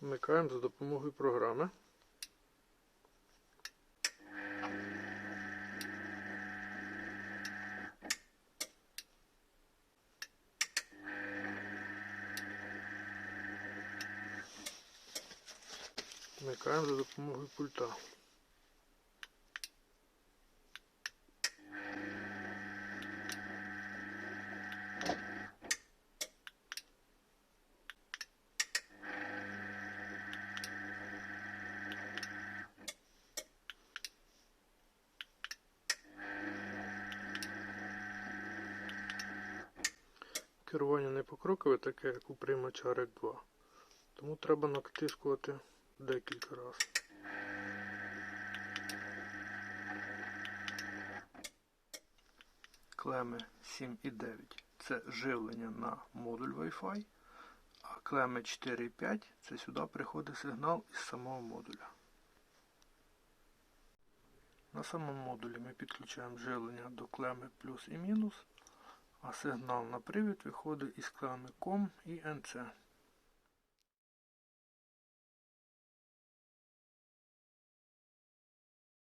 Вмикаємо за допомогою програми. Вмикаємо за допомогою пульта. Керування не покрокове, таке як у приймача REC 2. Тому треба натискувати декілька разів. Клеми 7 і 9 це живлення на модуль Wi-Fi, а клеми 4 і 5 це сюди приходить сигнал із самого модуля. На самому модулі ми підключаємо живлення до клеми плюс і мінус, а сигнал на привід виходить із клеми COM і NC.